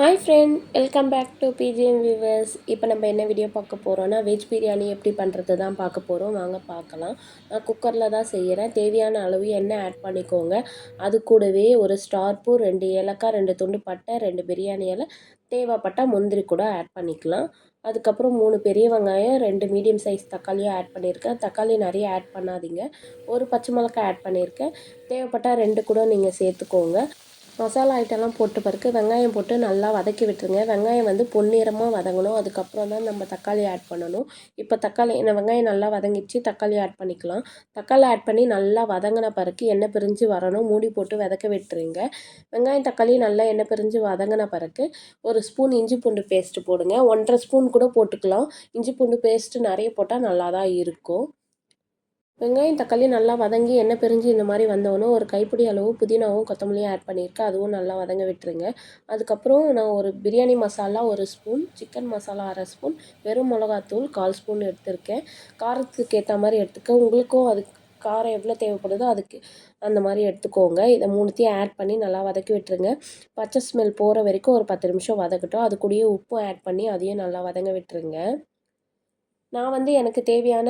Hi friend welcome back to BGM viewers இப்போ நம்ம என்ன வீடியோ பார்க்க போகிறோன்னா வெஜ் பிரியாணி எப்படி பண்ணுறது தான் பார்க்க போகிறோம் வாங்க பார்க்கலாம். நான் குக்கரில் தான் செய்கிறேன் தேவையான அளவு எண்ணெய் ஆட் பண்ணிக்கோங்க. அது கூடவே ஒரு ஸ்டார் பூ ரெண்டு ஏலக்காய் ரெண்டு துண்டு பட்டை ரெண்டு பிரியாணி இலை தேவைப்பட்டால் முந்திரி கூட ஆட் பண்ணிக்கலாம். அதுக்கப்புறம் மூணு பெரிய வெங்காயம் ரெண்டு மீடியம் சைஸ் தக்காளியும் ஆட் பண்ணியிருக்கேன். தக்காளி நிறைய ஆட் பண்ணாதீங்க. ஒரு பச்சை மிளகாய் ஆட் பண்ணியிருக்கேன். தேவைப்பட்டால் ரெண்டு கூட நீங்கள் சேர்த்துக்கோங்க. மசாலா ஐட்டம்லாம் போட்டு பிறகு வெங்காயம் போட்டு நல்லா வதக்கி விட்டுருங்க. வெங்காயம் வந்து பொன்னிறமாக வதங்கணும். அதுக்கப்புறம் தான் நம்ம தக்காளி ஆட் பண்ணணும். இப்போ தக்காளி என்ன வெங்காயம் நல்லா வதங்கிச்சு தக்காளி ஆட் பண்ணிக்கலாம். தக்காளி ஆட் பண்ணி நல்லா வதங்கின பிறகு எண்ணெய் பிரிஞ்சு வரணும். மூடி போட்டு வதக்க விட்டுருங்க. வெங்காயம் தக்காளி நல்லா எண்ணெய் பிரிஞ்சு வதங்கின பிறகு ஒரு ஸ்பூன் இஞ்சி பூண்டு பேஸ்ட்டு போடுங்க. ஒன்றரை ஸ்பூன் கூட போட்டுக்கலாம். இஞ்சி பூண்டு பேஸ்ட்டு நிறைய போட்டால் நல்லா தான் இருக்கும். வெங்காயம் தக்காளி நல்லா வதங்கி எண்ணெய் பிரிஞ்சு இந்த மாதிரி வந்தோன்னே ஒரு கைப்பிடி அளவு புதினாவும் கொத்தமல்லியும் ஆட் பண்ணியிருக்கேன். அதுவும் நல்லா வதங்க விட்டுருங்க. அதுக்கப்புறம் நான் ஒரு பிரியாணி மசாலா ஒரு ஸ்பூன் சிக்கன் மசாலா அரை ஸ்பூன் வெறும் மிளகாத்தூள் கால் ஸ்பூன் எடுத்திருக்கேன். காரத்துக்கு ஏற்ற மாதிரி எடுத்துக்க. உங்களுக்கும் அதுக்கு காரம் எவ்வளோ தேவைப்படுதோ அதுக்கு அந்த மாதிரி எடுத்துக்கோங்க. இதை மூணுத்தையும் ஆட் பண்ணி நல்லா வதக்கி விட்டுருங்க. பச்சை ஸ்மெல் போகிற வரைக்கும் ஒரு பத்து நிமிஷம் வதக்கட்டும். அது கூடயே உப்பும் ஆட் பண்ணி அதையும் நல்லா வதங்க விட்டுருங்க. நான் வந்து எனக்கு தேவையான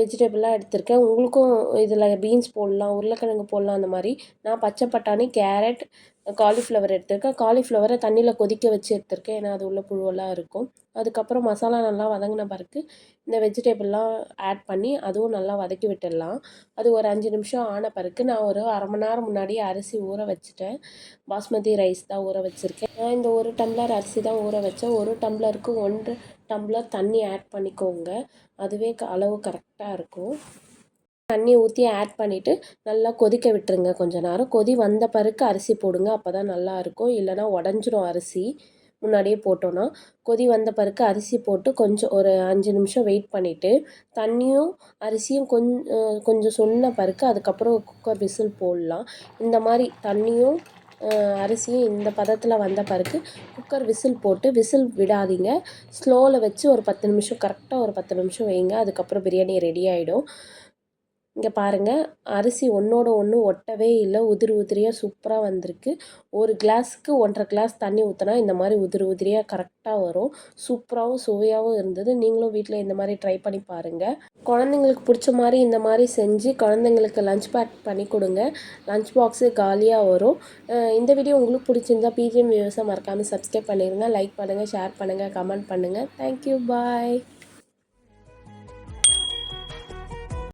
வெஜிடபிளாக எடுத்திருக்கேன். உங்களுக்கும் இதில் பீன்ஸ் போடலாம் உருளைக்கிழங்கு போடலாம் அந்த மாதிரி. நான் பச்சை பட்டாணி கேரட் காலிஃப்ளவர் எடுத்திருக்கேன். காலிஃப்ளவரை தண்ணியில் கொதிக்க வச்சு எடுத்திருக்கேன். ஏன்னா அது உள்ள புழுவெல்லாம் இருக்கும். அதுக்கப்புறம் மசாலா நல்லா வதங்கின பிறகு இந்த வெஜிடபிள்லாம் ஆட் பண்ணி அதுவும் நல்லா வதக்கி விட்டுடலாம். அது ஒரு அஞ்சு நிமிஷம் ஆன பிறகு நான் ஒரு அரை மணி நேரம் முன்னாடியே அரிசி ஊற வச்சுட்டேன். பாஸ்மதி ரைஸ் தான் ஊற வச்சுருக்கேன். நான் இந்த ஒரு டம்ளர் அரிசி தான் ஊற வச்சேன். ஒரு டம்ளருக்கு ஒன்று டம்ளர் தண்ணி ஆட் பண்ணிக்கோங்க. அதுவே அளவு கரெக்டாக இருக்கும். தண்ணி ஊற்றி ஆட் பண்ணிவிட்டு நல்லா கொதிக்க விட்டுருங்க கொஞ்சம் நேரம். கொதி வந்த பிறகு அரிசி போடுங்க. அப்போ தான் நல்லாயிருக்கும் இல்லைனா உடஞ்சிரும் அரிசி முன்னாடியே போட்டோன்னா கொதி வந்த பிறகு அரிசி போட்டு கொஞ்சம் ஒரு அஞ்சு நிமிஷம் வெயிட் பண்ணிவிட்டு தண்ணியும் அரிசியும் கொஞ்சம் கொஞ்சம் சொன்ன பிறகு அதுக்கப்புறம் குக்கர் விசில் போடலாம். இந்த மாதிரி தண்ணியும் அரிசியும் இந்த பதத்தில் வந்த பிறகு குக்கர் விசில் போட்டு விசில் விடாதீங்க. ஸ்லோவில் வச்சு ஒரு பத்து நிமிஷம் கரெக்டாக ஒரு பத்து நிமிஷம் வைங்க. அதுக்கப்புறம் பிரியாணி ரெடி ஆகிடும் இங்கே பாருங்கள் அரிசி ஒன்றோட ஒன்று ஒட்டவே இல்லை. உதிரி உதிரியாக சூப்பராக வந்திருக்கு. ஒரு கிளாஸுக்கு ஒன்றரை கிளாஸ் தண்ணி ஊற்றினா இந்த மாதிரி உதிரி உதிரியாக கரெக்டாக வரும். சூப்பராகவும் சுவையாகவும் இருந்தது. நீங்களும் வீட்டில் இந்த மாதிரி ட்ரை பண்ணி பாருங்கள் குழந்தைங்களுக்கு பிடிச்ச மாதிரி இந்த மாதிரி செஞ்சு குழந்தைங்களுக்கு லஞ்ச் பேக் பண்ணி கொடுங்க. லஞ்ச் பாக்ஸு காலியாக வரும். இந்த வீடியோ உங்களுக்கு பிடிச்சிருந்தா பிஜிஎம் வியூஸை மறக்காமல் சப்ஸ்கிரைப் பண்ணிடுங்க லைக் பண்ணுங்கள் ஷேர் பண்ணுங்கள் கமெண்ட் பண்ணுங்கள் தேங்க்யூ பாய்